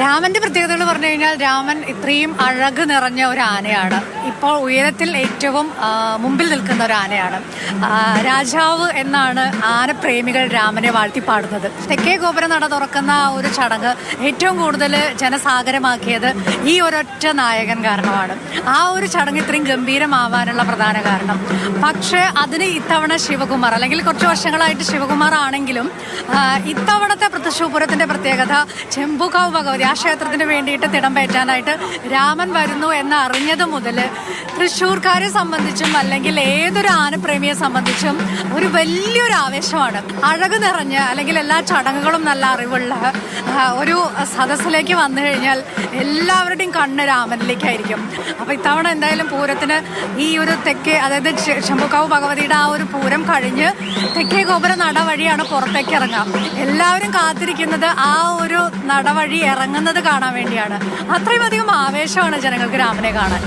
രാമന്റെ പ്രത്യേകതകൾ പറഞ്ഞു കഴിഞ്ഞാൽ രാമൻ ഇത്രയും അഴക് നിറഞ്ഞ ഒരു ആനയാണ്. ഇപ്പോൾ ഉയരത്തിൽ ഏറ്റവും മുമ്പിൽ നിൽക്കുന്ന ഒരു ആനയാണ്. രാജാവ് എന്നാണ് ആനപ്രേമികൾ രാമനെ വാഴ്ത്തിപ്പാടുന്നത്. തെക്കേ ഗോപുര നട തുറക്കുന്ന ഒരു ചടങ്ങ് ഏറ്റവും കൂടുതൽ ജനസാഗരമാക്കിയത് ഈ ഒരൊറ്റ നായകൻ കാരണമാണ്. ആ ഒരു ചടങ്ങ് ഇത്രയും ഗംഭീരമാവാനുള്ള പ്രധാന കാരണം. പക്ഷേ അതിന് ഇത്തവണ ശിവകുമാർ അല്ലെങ്കിൽ കുറച്ച് വർഷങ്ങളായിട്ട് ശിവകുമാർ ആണെങ്കിലും ഇത്തവണത്തെ പ്രത്യക്ഷപുരത്തിന്റെ പ്രത്യേകത ചെമ്പുകാവ് ഭഗവതി ക്ഷേത്രത്തിന് വേണ്ടിയിട്ട് തിടം പേറ്റാനായിട്ട് രാമൻ വരുന്നു എന്ന് അറിഞ്ഞത് മുതൽ തൃശ്ശൂർക്കാരെ സംബന്ധിച്ചും അല്ലെങ്കിൽ ഏതൊരു ആനപ്രേമിയെ സംബന്ധിച്ചും ഒരു വലിയൊരു ആവേശമാണ് അഴക് നിറഞ്ഞ് അല്ലെങ്കിൽ എല്ലാ ചടങ്ങുകളും നല്ല അറിവുള്ള ഒരു സദസ്സിലേക്ക് വന്നു കഴിഞ്ഞാൽ എല്ലാവരുടെയും കണ്ണ് രാമനിലേക്കായിരിക്കും. അപ്പൊ ഇത്തവണ എന്തായാലും പൂരത്തിന് ഈ ഒരു തെക്കേ അതായത് ശംഭുക്കാവ് ഭഗവതിയുടെ ആ ഒരു പൂരം കഴിഞ്ഞ് തെക്കേ ഗോപുര നട വഴിയാണ് പുറത്തേക്ക് ഇറങ്ങാം. എല്ലാവരും കാത്തിരിക്കുന്നത് ആ ഒരു നട വഴി ഇറങ്ങുന്നത് കാണാൻ വേണ്ടിയാണ്. അത്രയും അധികം ആവേശമാണ് ജനങ്ങൾക്ക് രാമനെ കാണാൻ.